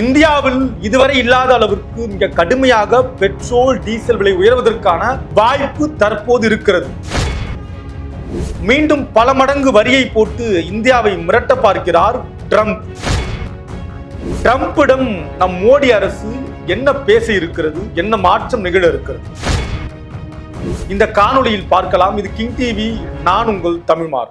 இந்தியாவில் இதுவரை இல்லாத அளவிற்கு மிக கடுமையாக பெட்ரோல் டீசல் விலை உயர்வதற்கான வாய்ப்பு தற்போது இருக்கிறது. மீண்டும் பல மடங்கு வரியை போட்டு இந்தியாவை மிரட்ட பார்க்கிறார் ட்ரம்ப். ட்ரம்பிடம் நம் மோடி அரசு என்ன பேச இருக்கிறது என்ன மாற்றம் நிகழ இருக்கிறது? இந்த காணொளியில் பார்க்கலாம். இது கிங் டிவி நான் உங்கள் தமிழ்மார்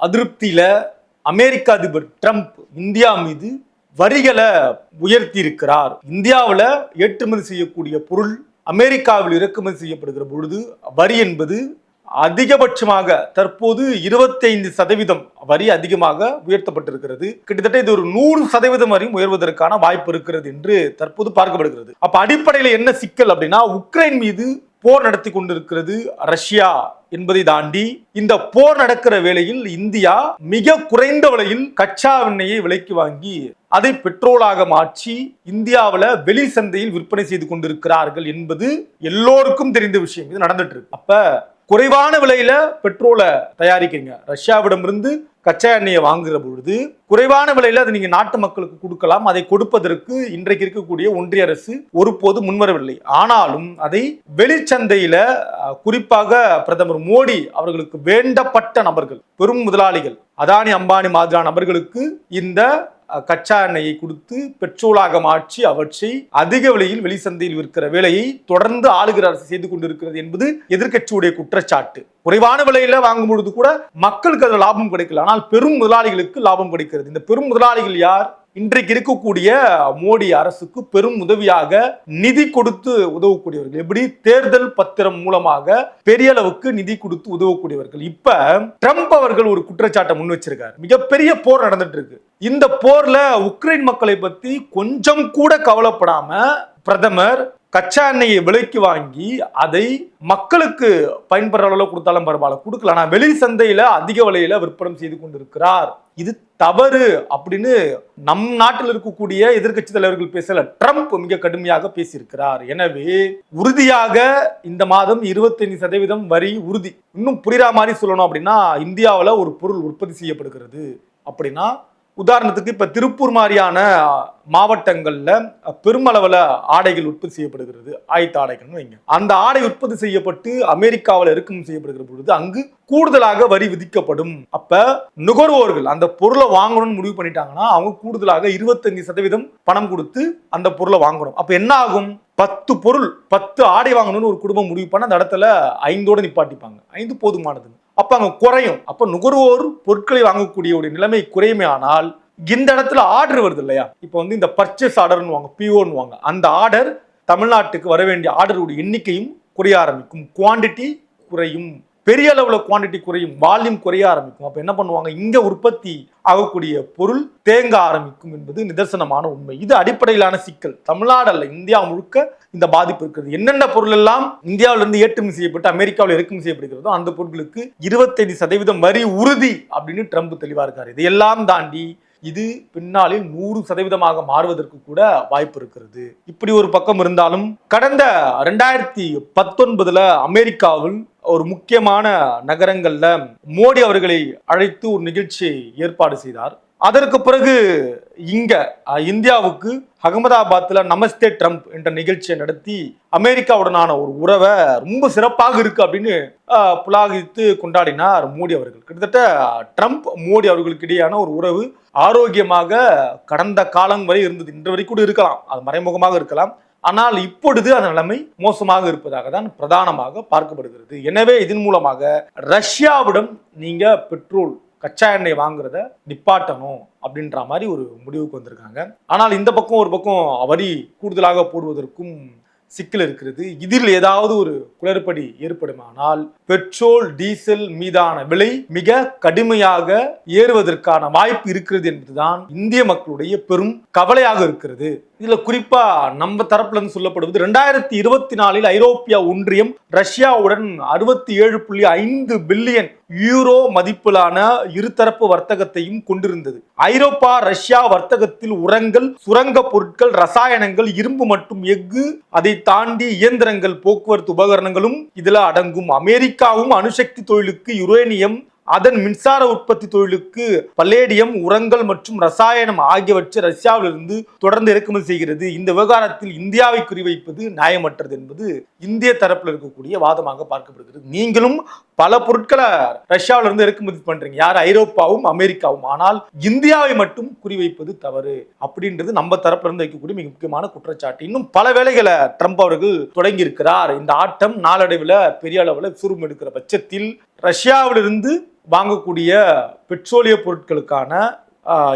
அதிருப்தியில அமெரிக்க அதிபர் ட்ரம்ப் இந்தியா மீது வரிகளை உயர்த்தி இருக்கிறார் இந்தியாவில் ஏற்றுமதி செய்யக்கூடிய பொருள் அமெரிக்காவில் இறக்குமதி செய்யப்படுகிற பொழுது வரி என்பது அதிகபட்சமாக தற்போது 25% சதவீதம் வரி அதிகமாக உயர்த்தப்பட்டிருக்கிறது. கிட்டத்தட்ட இது ஒரு நூறு சதவீதம் வரையும் உயர்வதற்கான வாய்ப்பு இருக்கிறது என்று தற்போது பார்க்கப்படுகிறது. அப்ப அடிப்படையில் என்ன சிக்கல் அப்படின்னா உக்ரைன் மீது போர் நடத்தி கொண்டிருக்கிறது ரஷ்யா என்பதை தாண்டி இந்த போர் நடக்கிற வேளையில் இந்தியா மிக குறைந்த விலையில் கச்சா எண்ணெயை விலைக்கு வாங்கி அதை பெட்ரோலாக மாற்றி இந்தியாவில் வெளி சந்தையில் விற்பனை செய்து கொண்டிருக்கிறார்கள் என்பது எல்லோருக்கும் தெரிந்த விஷயம். இது நடந்துட்டு இருக்கு. அப்ப குறைவான விலையில பெட்ரோலை தயாரிக்கிறீங்க. ரஷ்யாவிடமிருந்து கச்சா எண்ணெயை வாங்குகிற பொழுது குறைவான விலையில அதை நீங்க நாட்டு மக்களுக்கு கொடுக்கலாம். அதை கொடுப்பதற்கு இன்றைக்கு இருக்கக்கூடிய ஒன்றிய அரசு ஒருபோது முன்வரவில்லை. ஆனாலும் அதை வெளிச்சந்தையில குறிப்பாக பிரதமர் மோடி அவர்களுக்கு வேண்டப்பட்ட நபர்கள் பெரும் முதலாளிகள் அதானி அம்பானி மாதிரியான நபர்களுக்கு இந்த கச்சா எண்ணெயை கொடுத்து பெட்ரோலாக மாற்றி அவற்றை அதிக விலையில் வெளிச்சந்தையில் விற்கிற வேலையை தொடர்ந்து ஆளுகிற அரசு செய்து கொண்டிருக்கிறது என்பது எதிர்க்கட்சியுடைய குற்றச்சாட்டு. குறைவான விலையில வாங்கும் பொழுது கூட மக்களுக்கு அதில் லாபம் கிடைக்கல. ஆனால் பெரும் முதலாளிகளுக்கு லாபம் கிடைக்கிறது. இந்த பெரும் முதலாளிகள் யார்? இன்றைக்கு இருக்கக்கூடிய மோடி அரசுக்கு பெரும் உதவியாக நிதி கொடுத்து உதவக்கூடியவர்கள். எப்படி? தேர்தல் பத்திரம் மூலமாக பெரிய அளவுக்கு நிதி கொடுத்து உதவக்கூடியவர்கள். இப்ப ட்ரம்ப் அவர்கள் ஒரு குற்றச்சாட்டை முன் வச்சிருக்காரு. மிகப்பெரிய போர் நடந்துட்டு இருக்கு இந்த போர்ல உக்ரைன் மக்களை பத்தி கொஞ்சம் கூட கவலைப்படாம பிரதமர் கச்சா எண்ணெயை விலைக்கு வாங்கி அதை மக்களுக்கு பயன்படுற அளவுல கொடுத்தாலும் பரவாயில்ல. கொடுக்கல. ஆனா வெளி சந்தையில அதிக விலையில விற்பனை செய்து கொண்டிருக்கிறார். இது தவறு அப்படின்னு நம் நாட்டில் இருக்கக்கூடிய எதிர்க்கட்சி தலைவர்கள் பேசல. ட்ரம்ப் மிக கடுமையாக பேசியிருக்கிறார். எனவே உறுதியாக இந்த மாதம் 25% சதவீதம் வரி உறுதி. இன்னும் புரியுற மாதிரி சொல்லணும் அப்படின்னா இந்தியாவில் ஒரு பொருள் உற்பத்தி செய்யப்படுகிறது. அப்படின்னா உதாரணத்துக்கு இப்போ திருப்பூர் மாதிரியான மாவட்டங்களில் பெருமளவில் ஆடைகள் உற்பத்தி செய்யப்படுகிறது ஆயத்த ஆடைகள்னு வைங்க. அந்த ஆடை உற்பத்தி செய்யப்பட்டு அமெரிக்காவில் இறக்குமதி செய்யப்படுகிற பொழுது அங்கு கூடுதலாக வரி விதிக்கப்படும். அப்போ நுகர்வோர்கள் அந்த பொருளை வாங்கணும்னு முடிவு பண்ணிட்டாங்கன்னா அவங்க கூடுதலாக 25% சதவீதம் பணம் கொடுத்து அந்த பொருளை வாங்கணும். அப்போ என்ன ஆகும்? பத்து பொருள் பத்து ஆடை வாங்கணும்னு ஒரு குடும்பம் முடிவு பண்ண அந்த இடத்துல ஐந்தோடு நிப்பாட்டிப்பாங்க. ஐந்து போதுமானது அப்போ அங்கே குறையும். அப்போ நுகர்வோர் பொருட்களை வாங்கக்கூடிய ஒரு நிலைமை குறையுமே ஆனால் இந்த இடத்துல ஆர்டர் வருது இல்லையா? இப்போ வந்து இந்த பர்ச்சேஸ் ஆர்டர்னு வாங்க பிஓன்னு வாங்க அந்த ஆர்டர் தமிழ்நாட்டுக்கு வர வேண்டிய ஆர்டருடைய எண்ணிக்கையும் குறைய ஆரம்பிக்கும். குவாண்டிட்டி குறையும். பெரிய அளவில் குவாண்டிட்டி குறையும் வால்யூம் குறைய ஆரம்பிக்கும். அப்போ என்ன பண்ணுவாங்க? இங்கே உற்பத்தி ஆகக்கூடிய பொருள் தேங்க ஆரம்பிக்கும் என்பது நிதர்சனமான உண்மை. இது அடிப்படையிலான சிக்கல். தமிழ்நாடு அல்ல இந்தியா முழுக்க இந்த பாதிப்பு இருக்கிறது. என்னென்ன பொருள் எல்லாம் இந்தியாவிலிருந்து ஏற்றுமதி செய்யப்பட்டு அமெரிக்காவில் இறக்குமதி செய்யப்படுகிறதோ அந்த பொருட்களுக்கு 25% சதவீதம் வரி உறுதி அப்படின்னு ட்ரம்ப் தெளிவாக இருக்கார். இதையெல்லாம் தாண்டி இது பின்னாளில் நூறு சதவீதமாக மாறுவதற்கு கூட வாய்ப்பு இருக்கிறது. இப்படி ஒரு பக்கம் இருந்தாலும் கடந்த ரெண்டாயிரத்தி பத்தொன்பதுல அமெரிக்காவில் ஒரு முக்கியமான நகரங்கள்ல மோடி அவர்களை அழைத்து ஒரு நிகழ்ச்சியை ஏற்பாடு செய்தார். அதற்கு பிறகு இங்க இந்தியாவுக்கு அகமதாபாத்தில் நமஸ்தே ட்ரம்ப் என்ற நிகழ்ச்சியை நடத்தி அமெரிக்காவுடனான ஒரு உறவை ரொம்ப சிறப்பாக இருக்கு அப்படின்னு புலாகித்து கொண்டாடினார் மோடி அவர்கள். கிட்டத்தட்ட ட்ரம்ப் மோடி அவர்களுக்கு இடையான ஒரு உறவு ஆரோக்கியமாக கடந்த காலம் வரை இருந்தது. இன்று வரை கூட இருக்கலாம். அது மறைமுகமாக இருக்கலாம். ஆனால் இப்பொழுது அந்த நிலைமை மோசமாக இருப்பதாக தான் பிரதானமாக பார்க்கப்படுகிறது. எனவே இதன் மூலமாக ரஷ்யாவிடம் நீங்க பெட்ரோல் கச்சா எண்ணெய் வாங்குறத நிப்பாட்டணும் அப்படின்ற மாதிரி ஒரு முடிவுக்கு வந்திருக்காங்க. ஆனால் இந்த பக்கம் ஒரு பக்கம் வரி கூடுதலாக போடுவதற்கும் சிக்கல் இருக்கிறது. இதில் ஏதாவது ஒரு குளறுபடி ஏற்படுமானால் பெட்ரோல் டீசல் மீதான விலை மிக கடுமையாக ஏறுவதற்கான வாய்ப்பு இருக்கிறது என்பதுதான் இந்திய மக்களுடைய பெரும் கவலையாக இருக்கிறது. இதுல குறிப்பா நம்ம தரப்புல இருந்து சொல்லப்படுவது ரெண்டாயிரத்தி இருபத்தி நாலில் ஐரோப்பிய ஒன்றியம் ரஷ்யாவுடன் அறுபத்தி ஏழு புள்ளி ஐந்து பில்லியன் யூரோ மதிப்பிலான இருதரப்பு வர்த்தகத்தையும் கொண்டிருந்தது. ஐரோப்பா ரஷ்யா வர்த்தகத்தில் உரங்கள் சுரங்க பொருட்கள் ரசாயனங்கள் இரும்பு மற்றும் எஃகு அதை தாண்டி இயந்திரங்கள் போக்குவரத்து உபகரணங்களும் இதுல அடங்கும். அமெரிக்காவும் அணுசக்தி தொழிலுக்கு யுரேனியம் அதன் மின்சார உற்பத்தி தொழிலுக்கு பல்லேடியம் உரங்கள் மற்றும் ரசாயனம் ஆகியவற்றை ரஷ்யாவிலிருந்து தொடர்ந்து இறக்குமதி செய்கிறது. இந்த விவகாரத்தில் இந்தியாவை குறிவைப்பது நியாயமற்றது என்பது இந்திய தரப்பில் இருக்கக்கூடிய வாதமாக பார்க்கப்படுகிறது. நீங்களும் பல பொருட்களை ரஷ்யாவிலிருந்து இறக்குமதி பண்றீங்க. யார்? ஐரோப்பாவும் அமெரிக்காவும். ஆனால் இந்தியாவை மட்டும் குறிவைப்பது தவறு அப்படின்றது நம்ம தரப்பிலிருந்து வைக்கக்கூடிய மிக முக்கியமான குற்றச்சாட்டு. இன்னும் பல வேலைகளை ட்ரம்ப் அவர்கள் தொடங்கி இருக்கிறார் இந்த ஆட்டம் நாளடைவில் பெரிய அளவில் சுருமெடுக்கிற பட்சத்தில் ரஷ்யாவிலிருந்து வாங்கக்கூடிய பெட்ரோலிய பொருட்களுக்கான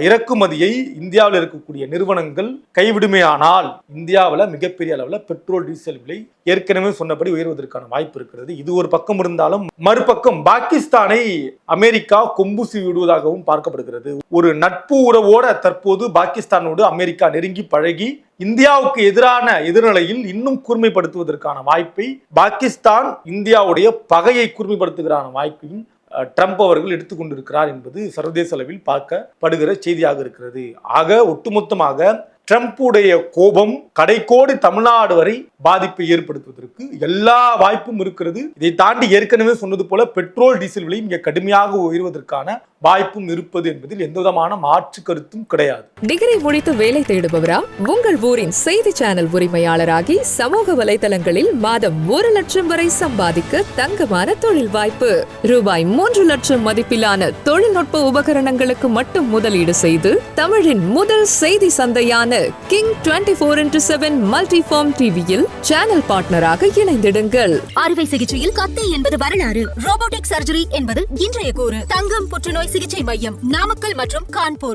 இறக்குமதியை இந்தியாவில் இருக்கக்கூடிய நிறுவனங்கள் கைவிடுமையானால் இந்தியாவில் மிகப்பெரிய அளவில் பெட்ரோல் டீசல் விலை ஏற்கனவே சொன்னபடி உயர்வதற்கான வாய்ப்பு இருக்கிறது. இது ஒரு பக்கம் இருந்தாலும் மறுபக்கம் பாகிஸ்தானை அமெரிக்கா கொம்புசி விடுவதாகவும் பார்க்கப்படுகிறது. ஒரு நட்பு உறவோட தற்போது பாகிஸ்தானோடு அமெரிக்கா நெருங்கி பழகி இந்தியாவுக்கு எதிரான எதிர்நிலையில் இன்னும் கூர்மைப்படுத்துவதற்கான வாய்ப்பை பாகிஸ்தான் இந்தியாவுடைய பகையை கூர்மைப்படுத்துகிறான வாய்ப்பையும் ட்ரம்ப் அவர்கள் எடுத்துக்கொண்டிருக்கிறார் என்பது சர்வதேச அளவில் பார்க்கப்படுகிற செய்தியாக இருக்கிறது. ஆக ஒட்டுமொத்தமாக ட்ரம்ப்புடைய கோபம் கடைக்கோடி தமிழ்நாடு வரை பாதிப்பை ஏற்படுத்துவதற்கு எல்லா வாய்ப்பும் இருக்கிறது. இதை தாண்டி ஏற்கனவே சொன்னது போல பெட்ரோல் டீசல் விலை இங்கே கடுமையாக உயர்வதற்கான வாய்ப்பும் இருப்பது என்பதில் எந்த விதமான மாற்று கருத்தும் கிடையாது. டிகிரி முடித்து வேலை தேடுபவரா? உங்கள் ஊரின் செய்தி சேனல் உரிமையாளராகி சமூக வலைதளங்களில் மாதம் ஒரு லட்சம் வரை சம்பாதிக்க தங்கமான தொழில் வாய்ப்பு. ரூபாய் மூன்று லட்சம் மதிப்பிலான தொழில்நுட்ப உபகரணங்களுக்கு மட்டும் முதலீடு செய்து தமிழின் முதல் செய்தி சந்தையான King twenty four into seven multi form டிவியில் சேனல் பார்ட்னராக இணைந்திடுங்கள். அறுவை சிகிச்சையில் கத்தை என்பது வரலாறு. ரோபோட்டிக் சர்ஜரி என்பது இன்றைய கூறு. தங்கம் புற்றுநோய் சிகிச்சை மையம் நாமக்கல் மற்றும் கான்பூர்.